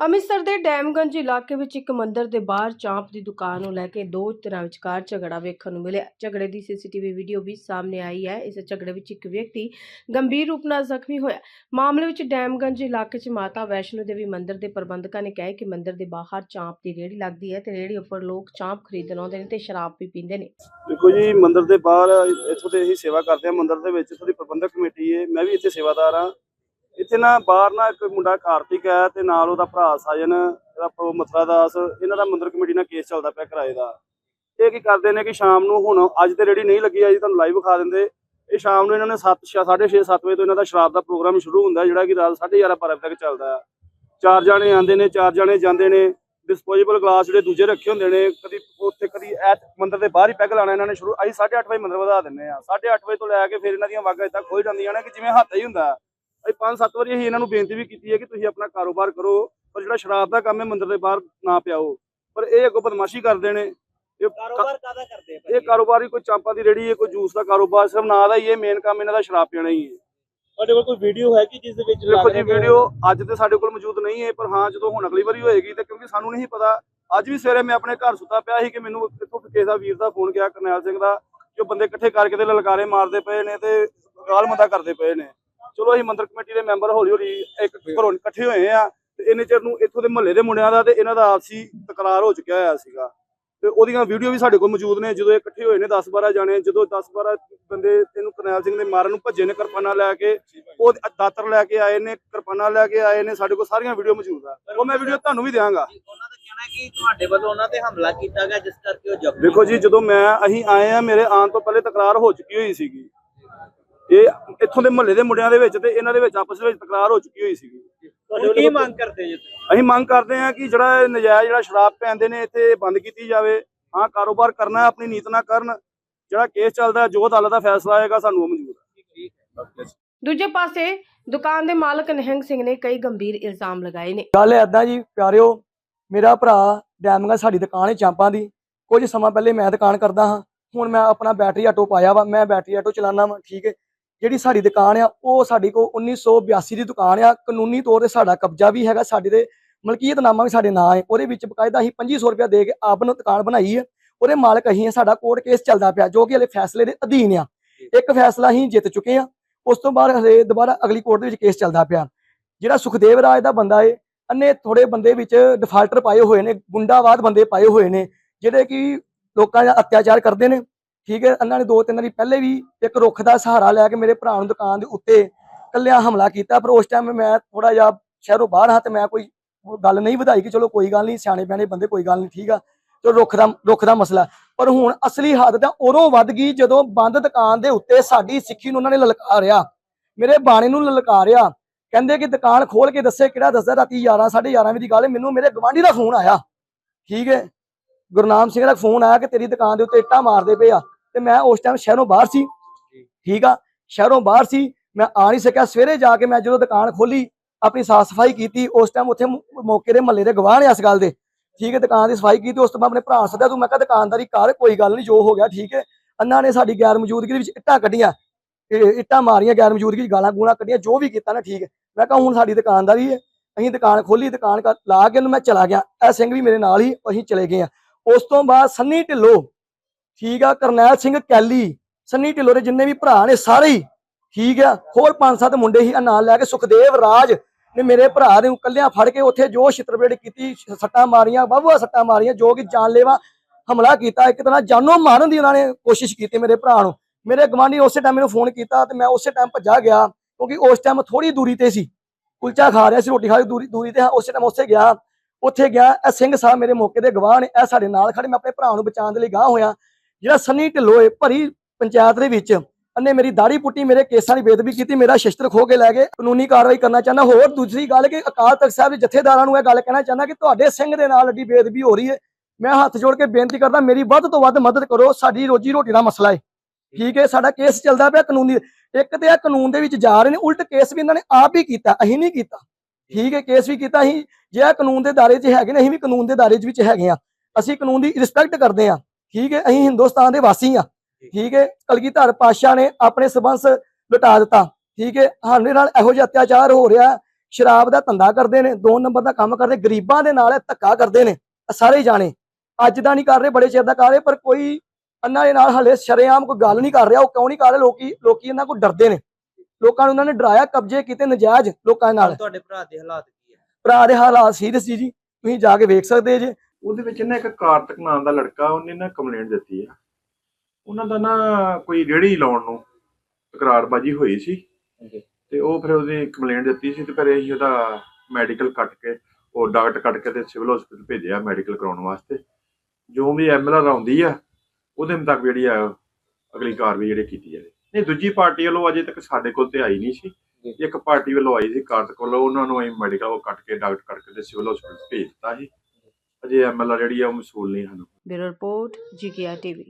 ਅੰਮ੍ਰਿਤਸਰ ਦੇ ਡੈਮਗੰਜ ਇਲਾਕੇ ਵਿੱਚ ਇੱਕ ਮੰਦਿਰ ਦੇ ਬਾਹਰ ਚਾਂਪ ਦੀ ਦੁਕਾਨ ਨੂੰ ਲੈ ਕੇ ਦੋ ਧਿਰਾਂ ਵਿਚਕਾਰ ਝਗੜਾ ਵੇਖਣ ਨੂੰ ਮਿਲਿਆ। ਝਗੜੇ ਦੀ ਸੀਸੀਟੀਵੀ ਵੀਡੀਓ ਵੀ ਸਾਹਮਣੇ ਆਈ ਹੈ। ਇਸ ਝਗੜੇ ਵਿੱਚ ਇੱਕ ਵਿਅਕਤੀ ਗੰਭੀਰ ਰੂਪ ਨਾਲ ਜ਼ਖਮੀ ਹੋਇਆ। ਮਾਮਲੇ ਵਿੱਚ ਡੈਮਗੰਜ ਇਲਾਕੇ 'ਚ ਮਾਤਾ ਵੈਸ਼ਨੋ ਦੇਵੀ ਮੰਦਿਰ ਦੇ ਪ੍ਰਬੰਧਕਾਂ ਨੇ ਕਿਹਾ ਕਿ ਮੰਦਿਰ ਦੇ ਬਾਹਰ ਚਾਂਪ ਦੀ ਰੇਹੜੀ ਲੱਗਦੀ ਹੈ ਤੇ ਰੇਹੜੀ ਉੱਪਰ ਲੋਕ ਚਾਂਪ ਖਰੀਦਣ ਆਉਂਦੇ ਨੇ ਤੇ ਸ਼ਰਾਬ ਵੀ ਪੀਂਦੇ ਨੇ। ਦੇਖੋ ਜੀ, ਮੰਦਿਰ ਦੇ ਬਾਹਰ ਇੱਥੋਂ ਦੇ ਅਸੀਂ ਸੇਵਾ ਕਰਦੇ ਹਾਂ। ਮੰਦਿਰ ਦੇ ਵਿੱਚ ਇੱਥੋਂ ਦੀ ਪ੍ਰਬੰਧਕ ਕਮੇਟੀ ਹੈ। ਮੈਂ ਵੀ ਇੱਥੇ ਸੇਵਾਦਾਰ ਹਾਂ। ਇੱਥੇ ਨਾ ਬਾਹਰ ਨਾ ਇੱਕ ਮੁੰਡਾ ਕਾਰਤਿਕ ਹੈ ਤੇ ਨਾਲ ਉਹਦਾ ਭਰਾ ਸਾਜਨ, ਇਹਦਾ ਪ੍ਰੋ ਮਥਰਾ ਦਾਸ, ਇਹਨਾਂ ਦਾ ਮੰਦਰ ਕਮੇਟੀ ਨਾਲ ਕੇਸ ਚੱਲਦਾ ਪਿਆ ਕਿਰਾਏ ਦਾ। ਇਹ ਕੀ ਕਰਦੇ ਨੇ ਕਿ ਸ਼ਾਮ ਨੂੰ ਹੁਣ ਅੱਜ ਤੇ ਰੇੜੀ ਨਹੀਂ ਲੱਗੀ, ਅੱਜ ਤੁਹਾਨੂੰ ਲਾਈਵ ਵਿਖਾ ਦਿੰਦੇ। ਇਹ ਸ਼ਾਮ ਨੂੰ ਇਹਨਾਂ ਨੇ 7 6:30 7 ਵਜੇ ਤੋਂ ਇਹਨਾਂ ਦਾ ਸ਼ਰਾਬ ਦਾ ਪ੍ਰੋਗਰਾਮ ਸ਼ੁਰੂ ਹੁੰਦਾ, ਜਿਹੜਾ ਕਿ ਰਾਤ 11:30 12 ਵਜੇ ਤੱਕ ਚੱਲਦਾ ਹੈ ਚਾਰ ਜਾਣੇ ਆਉਂਦੇ ਨੇ, ਚਾਰ ਜਾਣੇ ਜਾਂਦੇ ਨੇ। ਡਿਸਪੋਜ਼ੇਬਲ ਗਲਾਸ ਜਿਹੜੇ ਦੂਜੇ ਰੱਖੇ ਹੁੰਦੇ ਨੇ, ਕਦੀ ਉੱਥੇ ਕਦੀ ਐਤ ਮੰਦਰ ਦੇ ਬਾਹਰ ਹੀ ਪੈਗ ਲਾਣਾ ਇਹਨਾਂ ਨੇ ਸ਼ੁਰੂ, ਅਸੀਂ 8:30 ਵਜੇ ਮੰਦਰ ਵਧਾ ਦਿੰਦੇ ਆ। 8:30 ਵਜੇ ਤੋਂ ਲੈ ਕੇ ਫਿਰ ਇਹਨਾਂ ਦੀਆਂ ਵਾਗਾਂ ਇਦਾਂ ਖੋਲ ਜਾਂਦੀਆਂ ਨੇ ਕਿ ਜਿਵੇਂ ਹੱਥ ਹੀ ਹੁੰਦਾ। ਅਸੀਂ ਪੰਜ ਸੱਤ ਵਾਰੀ ਅਸੀਂ ਇਹਨਾਂ ਨੂੰ ਬੇਨਤੀ ਵੀ ਕੀਤੀ ਹੈ ਕਿ ਤੁਸੀਂ ਆਪਣਾ ਕਾਰੋਬਾਰ ਕਰੋ ਪਰ ਜਿਹੜਾ ਸ਼ਰਾਬ ਦਾ ਕੰਮ ਹੈ ਮੰਦਿਰ ਦੇ ਬਾਹਰ ਨਾ ਪਿਆਓ। ਪਰ ਇਹ ਅੱਗੋਂ ਬਦਮਾਸ਼ੀ ਕਰਦੇ ਨੇ। ਇਹ ਕਾਰੋਬਾਰ ਕਾਦਾ ਕਰਦੇ ਆ ਇਹ ਕਾਰੋਬਾਰੀ ਕੋਈ ਚਾਂਪਾਂ ਦੀ ਰੇੜੀ ਹੈ ਕੋਈ ਜੂਸ ਦਾ ਕਾਰੋਬਾਰ ਸਿਰਫ ਨਾਂ ਦਾ ਹੀ ਇਹ ਮੇਨ ਕੰਮ ਇਹਨਾਂ ਦਾ ਸ਼ਰਾਬ ਪੀਣਾ ਹੀ ਹੈ। ਤੁਹਾਡੇ ਕੋਲ ਕੋਈ ਵੀਡੀਓ ਹੈ ਕਿ ਜਿਸ ਦੇ ਵਿੱਚ ਦੇਖੋ ਜੀ ਵੀਡੀਓ ਅੱਜ ਤੇ ਸਾਡੇ ਕੋਲ ਮੌਜੂਦ ਨਹੀਂ ਹੈ ਪਰ ਹਾਂ ਜਦੋਂ ਹੁਣ ਅਗਲੀ ਵਾਰੀ ਹੋਏਗੀ ਤੇ ਕਿਉਂਕਿ ਸਾਨੂੰ ਨਹੀਂ ਪਤਾ ਅੱਜ ਵੀ ਸਵੇਰੇ ਮੈਂ ਆਪਣੇ ਘਰ ਸੁੱਤਾ ਪਿਆ ਸੀ ਕਿ ਮੈਨੂੰ ਇੱਥੋਂ ਕਿਸੇ ਦਾ ਵੀਰ ਦਾ ਫੋਨ ਗਿਆ ਕਰਨੈਲ ਸਿੰਘ ਦਾ ਕਿ ਉਹ ਬੰਦੇ ਇਕੱਠੇ ਕਰਕੇ ਤੇ ਲਲਕਾਰੇ ਮਾਰਦੇ ਪਏ ਨੇ ਤੇ ਗਾਲ ਮੰਦਾ ਕਰਦੇ ਪਏ ਨੇ। ਚਲੋ ਅਸੀਂ ਮੰਦਰ ਕਮੇਟੀ ਦੇ ਮੈਂਬਰ ਹੌਲੀ ਹੌਲੀ ਇੱਕ ਘਰੋਂ ਇਕੱਠੇ ਹੋਏ ਆ ਤੇ ਇੰਨੇ ਚਿਰ ਨੂੰ ਇੱਥੋਂ ਦੇ ਮੁਹੱਲੇ ਦੇ ਮੁੰਡਿਆਂ ਦਾ ਤੇ ਇਹਨਾਂ ਦਾ ਆਪਸੀ ਤਕਰਾਰ ਹੋ ਚੁੱਕਿਆ ਹੋਇਆ ਸੀਗਾ। ਤੇ ਉਹਦੀਆਂ ਵੀਡੀਓ ਵੀ ਸਾਡੇ ਕੋਲ ਮੌਜੂਦ ਨੇ, ਜਦੋਂ ਇਕੱਠੇ ਹੋਏ ਨੇ 10 12 ਜਾਣੇ, ਜਦੋਂ 10 12 ਬੰਦੇ ਇਹਨੂੰ ਕਰਨੈਲ ਸਿੰਘ ਦੇ ਮਾਰਨ ਨੂੰ ਭੱਜੇ ਨੇ ਕਿਰਪਾਨਾਂ ਲੈ ਕੇ, ਉਹ ਦਾਤਰ ਲੈ ਕੇ ਆਏ ਨੇ, ਕਿਰਪਾਨਾਂ ਲੈ ਕੇ ਆਏ ਨੇ, ਸਾਡੇ ਕੋਲ ਸਾਰੀਆਂ ਵੀਡੀਓ ਮੌਜੂਦ ਆ। ਉਹ ਮੈਂ ਵੀਡੀਓ ਤੁਹਾਨੂੰ ਵੀ ਦਿਆਂਗਾ। ਉਹਨਾਂ ਦਾ ਕਹਿਣਾ ਹੈ ਕਿ ਤੁਹਾਡੇ ਵੱਲੋਂ ਉਹਨਾਂ ਤੇ ਹਮਲਾ ਕੀਤਾ ਗਿਆ ਜਿਸ ਕਰਕੇ ਉਹ ਜ਼ਖਮੀ ਦੇਖੋ ਜੀ, ਜਦੋਂ ਮੈਂ ਅਸੀਂ ਆਏ ਆ, ਮੇਰੇ ਆਉਣ ਤੋਂ ਪਹਿਲੇ ਤਕਰਾਰ ਹੋ ਚੁੱਕੀ ਹੋਈ ਸੀਗੀ। ਇਹ ਇੱਥੋਂ ਦੇ ਮੁਹੱਲੇ ਦੇ ਮੁੰਡਿਆਂ ਦੇ ਵਿੱਚ ਤੇ ਇਹਨਾਂ ਦੇ ਵਿੱਚ ਆਪਸ ਵਿੱਚ ਤਕਰਾਰ ਹੋ ਚੁੱਕੀ ਹੋਈ ਸੀਗੀ। ਕੀ ਮੰਗ ਕਰਦੇ ਜੀ ਤੁਸੀਂ? ਅਸੀਂ ਮੰਗ ਕਰਦੇ ਹਾਂ ਕਿ ਜਿਹੜਾ ਇਹ ਨਜਾਇਜ਼ ਜਿਹੜਾ ਸ਼ਰਾਬ ਪੈਂਦੇ ਨੇ ਇੱਥੇ ਬੰਦ ਕੀਤੀ ਜਾਵੇ। ਹਾਂ ਕਾਰੋਬਾਰ ਕਰਨਾ ਹੈ, ਆਪਣੀ ਨੀਤ ਨਾਲ ਕਰਨ। ਜਿਹੜਾ ਕੇਸ ਚੱਲਦਾ ਹੈ, ਜੋ ਅਦਾਲਤ ਦਾ ਫੈਸਲਾ ਆਏਗਾ ਸਾਨੂੰ ਉਹ ਮਨਜ਼ੂਰ ਹੈ। ਦੂਜੇ ਪਾਸੇ ਦੁਕਾਨ ਦੇ ਮਾਲਕ ਨਿਹੰਗ ਸਿੰਘ ਨੇ ਕਈ ਗੰਭੀਰ ਇਲਜ਼ਾਮ ਲਗਾਏ ਨੇ। ਗੱਲ ਐਦਾਂ ਜੀ ਪਿਆਰਿਓ ਮੇਰਾ ਭਰਾ ਡੈਮਗਾ ਸਾਡੀ ਦੁਕਾਨ ਹੈ ਚਾਂਪਾਂ ਦੀ। ਕੁਝ ਸਮਾਂ ਪਹਿਲੇ ਮੈਂ ਦੁਕਾਨ ਕਰਦਾ ਹਾਂ। ਹੁਣ ਮੈਂ ਆਪਣਾ ਬੈਟਰੀ ਆਟੋ ਪਾਇਆ ਵਾ ਮੈਂ ਬੈਟਰੀ ਆਟੋ ਚਲਾਉਣਾ ਵਾ ਠੀਕ ਹੈ। ਜਿਹੜੀ ਸਾਡੀ ਦੁਕਾਨ ਆ ਉਹ ਸਾਡੀ ਕੋ 1982 ਦੀ ਦੁਕਾਨ ਆ। ਕਾਨੂੰਨੀ ਤੌਰ ਤੇ ਸਾਡਾ ਕਬਜ਼ਾ ਵੀ ਹੈਗਾ ਸਾਡੇ ਦੇ ਮਲਕੀਅਤਨਾਮਾ ਵੀ ਸਾਡੇ ਨਾਂ ਹੈ ਉਹਦੇ ਵਿੱਚ ਬਕਾਇਦਾ ਅਸੀਂ 2500 ਰੁਪਇਆ ਦੇ ਕੇ ਆਪ ਨੂੰ ਦੁਕਾਨ ਬਣਾਈ ਹੈ ਉਹਦੇ ਮਾਲਕ ਅਸੀਂ ਸਾਡਾ ਕੋਰਟ ਕੇਸ ਚੱਲਦਾ ਪਿਆ ਜੋ ਕਿ ਹਲੇ ਫੈਸਲੇ ਦੇ ਅਧੀਨ ਆ। ਇੱਕ ਫੈਸਲਾ ਅਸੀਂ ਜਿੱਤ ਚੁੱਕੇ ਆ। ਉਸ ਤੋਂ ਬਾਅਦ ਹਲੇ ਦੁਬਾਰਾ ਅਗਲੀ ਕੋਰਟ ਦੇ ਵਿੱਚ ਕੇਸ ਚੱਲਦਾ ਪਿਆ। ਜਿਹੜਾ ਸੁਖਦੇਵ ਰਾਜ ਦਾ ਬੰਦਾ ਏ ਅੰਨੇ ਥੋੜੇ ਬੰਦੇ ਵਿੱਚ ਡਿਫਾਲਟਰ ਪਾਏ ਹੋਏ ਨੇ ਗੁੰਡਾਵਾਦ ਬੰਦੇ ਪਾਏ ਹੋਏ ਨੇ ਜਿਹੜੇ ਕਿ ਲੋਕਾਂ ਦਾ ਅਤਿਆਚਾਰ ਕਰਦੇ ਨੇ। ਠੀਕ ਹੈ, ਇਹਨਾਂ ਨੇ ਦੋ ਤਿੰਨ ਵਾਰੀ ਪਹਿਲੇ ਵੀ ਇੱਕ ਰੁੱਖ ਦਾ ਸਹਾਰਾ ਲੈ ਕੇ ਮੇਰੇ ਭਰਾ ਨੂੰ ਦੁਕਾਨ ਦੇ ਉੱਤੇ ਕੱਲਿਆਂ ਹਮਲਾ ਕੀਤਾ, ਪਰ ਉਸ ਟਾਈਮ ਮੈਂ ਥੋੜਾ ਜਿਹਾ ਸ਼ਹਿਰੋਂ ਬਾਹਰ ਹਾਂ ਤੇ ਮੈਂ ਕੋਈ ਗੱਲ ਨਹੀਂ ਵਧਾਈ ਕਿ ਚਲੋ ਕੋਈ ਗੱਲ ਨਹੀਂ, ਸਿਆਣੇ ਬਿਆਣੇ ਬੰਦੇ ਕੋਈ ਗੱਲ ਨਹੀਂ, ਠੀਕ ਆ ਤੇ ਰੁੱਖ ਦਾ ਰੁੱਖ ਦਾ ਮਸਲਾ। ਪਰ ਹੁਣ ਅਸਲੀ ਹੱਦ ਤਾਂ ਉਦੋਂ ਵੱਧ ਗਈ ਜਦੋਂ ਬੰਦ ਦੁਕਾਨ ਦੇ ਉੱਤੇ ਸਾਡੀ ਸਿੱਖੀ ਨੂੰ ਉਹਨਾਂ ਨੇ ਲਲਕਾਰਿਆ, ਮੇਰੇ ਬਾਣੇ ਨੂੰ ਲਲਕਾਰਿਆ, ਕਹਿੰਦੇ ਕਿ ਦੁਕਾਨ ਖੋਲ ਕੇ ਦੱਸੇ ਕਿਹੜਾ ਦੱਸਦਾ, ਰਾਤੀ 11 11:30 ਵਜੇ ਦੀ ਗੱਲ ਮੈਨੂੰ ਮੇਰੇ ਗਵਾਂਢੀ ਦਾ ਫੋਨ ਆਇਆ, ਠੀਕ ਹੈ ਗੁਰਨਾਮ ਸਿੰਘ ਦਾ ਫੋਨ ਆਇਆ ਕਿ ਤੇਰੀ ਦੁਕਾਨ ਦੇ ਉੱਤੇ ਇੱਟਾਂ ਮਾਰਦੇ ਪਏ ਆ ਤੇ ਮੈਂ ਉਸ ਟਾਈਮ ਸ਼ਹਿਰੋਂ ਬਾਹਰ ਸੀ। ਠੀਕ ਆ ਸ਼ਹਿਰੋਂ ਬਾਹਰ ਸੀ। ਮੈਂ ਆ ਨਹੀਂ ਸਕਿਆ। ਸਵੇਰੇ ਜਾ ਕੇ ਮੈਂ ਜਦੋਂ ਦੁਕਾਨ ਖੋਲੀ ਆਪਣੀ ਸਾਫ਼ ਸਫ਼ਾਈ ਕੀਤੀ ਉਸ ਟਾਈਮ ਉੱਥੇ ਮੌਕੇ ਦੇ ਮਹੱਲੇ ਦੇ ਗਵਾਹ ਨੇ ਇਸ ਗੱਲ ਦੇ। ਠੀਕ ਹੈ ਦੁਕਾਨ ਦੀ ਸਫ਼ਾਈ ਕੀਤੀ ਉਸ ਤੋਂ ਬਾਅਦ ਆਪਣੇ ਭਰਾ ਸੱਦਿਆ ਤੂੰ ਮੈਂ ਕਿਹਾ ਦੁਕਾਨਦਾਰੀ ਕਰ ਕੋਈ ਗੱਲ ਨਹੀਂ ਜੋ ਹੋ ਗਿਆ ਠੀਕ ਹੈ। ਅੰਨਾ ਨੇ ਸਾਡੀ ਗੈਰ ਮੌਜੂਦਗੀ ਦੇ ਵਿੱਚ ਇੱਟਾਂ ਕੱਢੀਆਂ। ਇੱਟਾਂ ਮਾਰੀਆਂ ਗੈਰ ਮੌਜੂਦਗੀ 'ਚ ਗਾਲਾਂ ਗੂਲਾਂ ਕੱਢੀਆਂ ਜੋ ਵੀ ਕੀਤਾ ਨਾ ਠੀਕ ਹੈ। ਮੈਂ ਕਿਹਾ ਹੁਣ ਸਾਡੀ ਦੁਕਾਨਦਾਰੀ ਹੈ। ਅਸੀਂ ਦੁਕਾਨ ਖੋਲੀ ਦੁਕਾਨ ਲਾ ਕੇ ਉਹਨੂੰ ਮੈਂ ਚਲਾ ਗਿਆ। ਇਹ ਸਿੰਘ ਵੀ ਮੇਰੇ ਨਾਲ ਹੀ ਅਸੀਂ ਚਲੇ ਗਏ ਆ ਉਸ ਤੋਂ ਬਾਅਦ ਸੰਨੀ ਢਿੱਲੋਂ ਠੀਕ ਆ ਕਰਨੈਲ ਸਿੰਘ ਕੈਲੀ ਸੰਨੀ ਢਿੱਲੋਂ ਦੇ ਜਿੰਨੇ ਵੀ ਭਰਾ ਨੇ ਸਾਰੇ ਹੀ ਠੀਕ ਆ ਹੋਰ ਪੰਜ ਸੱਤ ਮੁੰਡੇ ਹੀ ਨਾਲ ਲੈ ਕੇ ਸੁਖਦੇਵ ਰਾਜ ਨੇ ਮੇਰੇ ਭਰਾ ਨੂੰ ਕੱਲਿਆਂ ਫੜ ਕੇ ਉੱਥੇ ਜੋ ਛਿੱਤਰਪੇੜ ਕੀਤੀ ਸੱਟਾਂ ਮਾਰੀਆਂ ਬਾਬੂਆ ਸੱਟਾਂ ਮਾਰੀਆਂ ਜੋ ਕਿ ਜਾਨਲੇਵਾ ਹਮਲਾ ਕੀਤਾ ਇੱਕ ਤਰ੍ਹਾਂ ਜਾਨੋਂ ਮਾਰਨ ਦੀ ਉਹਨਾਂ ਨੇ ਕੋਸ਼ਿਸ਼ ਕੀਤੀ ਮੇਰੇ ਭਰਾ ਨੂੰ। ਮੇਰੇ ਗਵਾਂਢੀ ਉਸੇ ਟਾਈਮ ਮੈਨੂੰ ਫੋਨ ਕੀਤਾ ਤੇ ਮੈਂ ਉਸੇ ਟਾਈਮ ਭੱਜਾ ਗਿਆ ਕਿਉਂਕਿ ਉਸ ਟਾਈਮ ਥੋੜੀ ਦੂਰੀ ਤੇ ਸੀ। ਕੁਲਚਾ ਖਾ ਰਿਹਾ ਸੀ ਰੋਟੀ ਖਾ ਕੇ ਦੂਰੀ ਦੂਰੀ ਤੇ ਹਾਂ, ਉਸੇ ਟਾਈਮ ਉਸੇ ਗਿਆ। ਉੱਥੇ ਗਿਆ ਇਹ ਸਿੰਘ ਸਾਹਿਬ ਮੇਰੇ ਮੌਕੇ ਦੇ ਗਵਾਹ ਨੇ ਇਹ ਸਾਡੇ ਨਾਲ ਖੜੇ ਮੈਂ ਆਪਣੇ ਭਰਾ ਨੂੰ ਬਚਾਉਣ ਦੇ ਲਈ ਗਾਹ ਹੋਇਆ। ਜਿਹੜਾ ਸੰਨੀ ਢਿੱਲੋਂ ਏ ਭਰੀ ਪੰਚਾਇਤ ਦੇ ਵਿੱਚ ਉਹਨੇ ਮੇਰੀ ਦਾੜੀ ਪੁੱਟੀ, ਮੇਰੇ ਕੇਸਾਂ ਦੀ ਬੇਦਬੀ ਕੀਤੀ, ਮੇਰਾ ਸ਼ਸਤਰ ਖੋ ਕੇ ਲੈ ਗਏ, ਕਾਨੂੰਨੀ ਕਾਰਵਾਈ ਕਰਨਾ ਚਾਹੁੰਦਾ। ਹੋਰ ਦੂਸਰੀ ਗੱਲ ਕਿ ਅਕਾਲ ਤਖਤ ਸਾਹਿਬ ਦੇ ਜਥੇਦਾਰਾਂ ਨੂੰ ਇਹ ਗੱਲ ਕਹਿਣਾ ਚਾਹੁੰਦਾ ਕਿ ਤੁਹਾਡੇ ਸਿੰਘ ਦੇ ਨਾਲ ਅੱਡੀ ਬੇਦਬੀ ਹੋ ਰਹੀ ਹੈ। ਮੈਂ ਹੱਥ ਜੋੜ ਕੇ ਬੇਨਤੀ ਕਰਦਾ, ਮੇਰੀ ਵੱਧ ਤੋਂ ਵੱਧ ਮਦਦ ਕਰੋ। ਸਾਡੀ ਰੋਜੀ ਰੋਟੀ ਦਾ ਮਸਲਾ ਹੈ। ਠੀਕ ਹੈ, ਸਾਡਾ ਕੇਸ ਚੱਲਦਾ ਪਿਆ ਕਾਨੂੰਨੀ। ਇੱਕ ਤੇ ਇਹ ਕਾਨੂੰਨ ਦੇ ਵਿੱਚ ਜਾ ਰਹੇ ਨੇ, ਉਲਟ ਕੇਸ ਵੀ ਇਹਨਾਂ ਨੇ ਆਪ ਹੀ ਕੀਤਾ, ਅਸੀਂ ਨਹੀਂ ਕੀਤਾ। ਠੀਕ ਹੈ, ਕੇਸ ਵੀ ਕੀਤਾ, ਅਸੀਂ ਜੇ ਇਹ ਕਾਨੂੰਨ ਦੇ ਦਾਇਰੇ 'ਚ ਹੈਗੇ ਨੇ, ਅਸੀਂ ਵੀ ਕਾਨੂੰਨ ਦੇ ਦਾਇਰੇ 'ਚ ਵਿੱਚ ਹੈਗੇ ਆ ਅਸੀਂ ਕਾਨੂੰਨ ਦੀ ਰਿਸਪੈਕਟ ਕਰਦੇ ਆ ਠੀਕ ਹੈ? ਅਸੀਂ ਹਿੰਦੁਸਤਾਨ ਦੇ ਵਾਸੀ ਆ ਠੀਕ। ਹੈ? ਕਲਗੀਧਰ ਪਾਸ਼ਾ ਨੇ ਆਪਣੇ ਸਬੰਸ ਲੁਟਾ ਦਿੱਤਾ। ਠੀਕ ਹੈ? ਸਾਡੇ ਨਾਲ ਇਹੋ ਜਿਹਾ ਅਤਿਆਚਾਰ ਹੋ ਰਿਹਾ ਸ਼ਰਾਬ ਦਾ ਧੰਦਾ ਕਰਦੇ ਨੇ ਦੋ ਨੰਬਰ ਦਾ ਕੰਮ ਕਰਦੇ ਗਰੀਬਾਂ ਦੇ ਨਾਲ ਧੱਕਾ ਕਰਦੇ ਨੇ। ਸਾਰੇ ਜਾਣੇ। ਅੱਜ ਦਾ ਨਹੀਂ ਕਰ ਰਹੇ ਬੜੇ ਚਿਰ ਦਾ ਕਰ ਰਹੇ ਪਰ ਕੋਈ ਇਹਨਾਂ ਦੇ ਨਾਲ ਹਲੇ ਸ਼ਰੇਆਮ ਕੋਈ ਗੱਲ ਨਹੀਂ ਕਰ ਰਿਹਾ। ਉਹ ਕਿਉਂ ਨਹੀਂ ਕਰ ਰਹੇ? ਲੋਕੀ ਲੋਕੀ ਇਹਨਾਂ ਕੋਲ ਡਰਦੇ ਨੇ। ਲੋਕਾਂ ਨੂੰ ਉਹਨਾਂ ਨੇ ਡਰਾਇਆ ਕਬਜ਼ੇ ਕੀਤੇ ਨਜਾਇਜ਼ ਲੋਕਾਂ ਨਾਲ। ਤੁਹਾਡੇ ਭਰਾ ਦੇ ਹਾਲਾਤ ਕੀ ਹੈ ਭਰਾ ਦੇ ਹਾਲਾਤ ਸੀਰੀਅਸ ਸੀ ਜੀ। ਤੁਸੀਂ ਜਾ ਕੇ ਵੇਖ ਸਕਦੇ ਜੇ। ਉਹਦੇ ਵਿੱਚ ਨਾ ਇੱਕ ਕਾਰਤਿਕ ਨਾਮ ਦਾ ਲੜਕਾ ਉਹਨੇ ਨਾ ਕੰਪਲੇਂਟ ਦਿੱਤੀ ਆ। ਉਹਨਾਂ ਦਾ ਨਾ ਕੋਈ ਰੇੜੀ ਲਾਉਣ ਨੂੰ ਤਕਰਾਰਬਾਜੀ ਹੋਈ ਸੀ। ਤੇ ਉਹ ਫਿਰ ਉਹਦੀ ਕੰਪਲੇਂਟ ਦਿੱਤੀ ਸੀ ਤੇ ਫਿਰ ਅਸੀਂ ਉਹਦਾ ਮੈਡੀਕਲ ਕੱਟ ਕੇ ਉਹ ਡਾਕਟਰ ਕੱਟ ਕੇ ਤੇ ਸਿਵਲ ਹਸਪੀਟਲ ਭੇਜਿਆ ਮੈਡੀਕਲ ਕਰਾਉਣ ਵਾਸਤੇ। ਜੋ ਵੀ ਐਮਐਲਆਰ ਆਉਂਦੀ ਆ ਉਹਦੇ ਮੁਤਾਬਕ ਜਿਹੜੀ ਆ ਅਗਲੀ ਕਾਰਵਾਈ ਜਿਹੜੀ ਕੀਤੀ ਜਾਵੇ। ਨਹੀਂ ਦੂਜੀ ਪਾਰਟੀ ਵੱਲੋਂ ਅਜੇ ਤੱਕ ਸਾਡੇ ਕੋਲ ਤੇ ਆਈ ਨਹੀਂ ਸੀ। ਇੱਕ ਪਾਰਟੀ ਵੱਲੋਂ ਆਈ ਸੀ ਕਾਰਤਿਕ ਵੱਲੋਂ ਉਹਨਾਂ ਨੂੰ ਅਸੀਂ ਮੈਡੀਕਲ ਉਹ ਕੱਟ ਕੇ ਡਾਕਟਰ ਕੱਟ ਕੇ ਤੇ ਸਿਵਲ ਹਸਪੀਟਲ ਭੇਜ ਦਿੱਤਾ ਸੀ। ਅਜੇ ਐਮਐਲਆਰ ਜਿਹੜੀ ਆ ਉਹ ਮਸੂਲ ਨਹੀਂ ਹਨ। Bureau report GKR TV.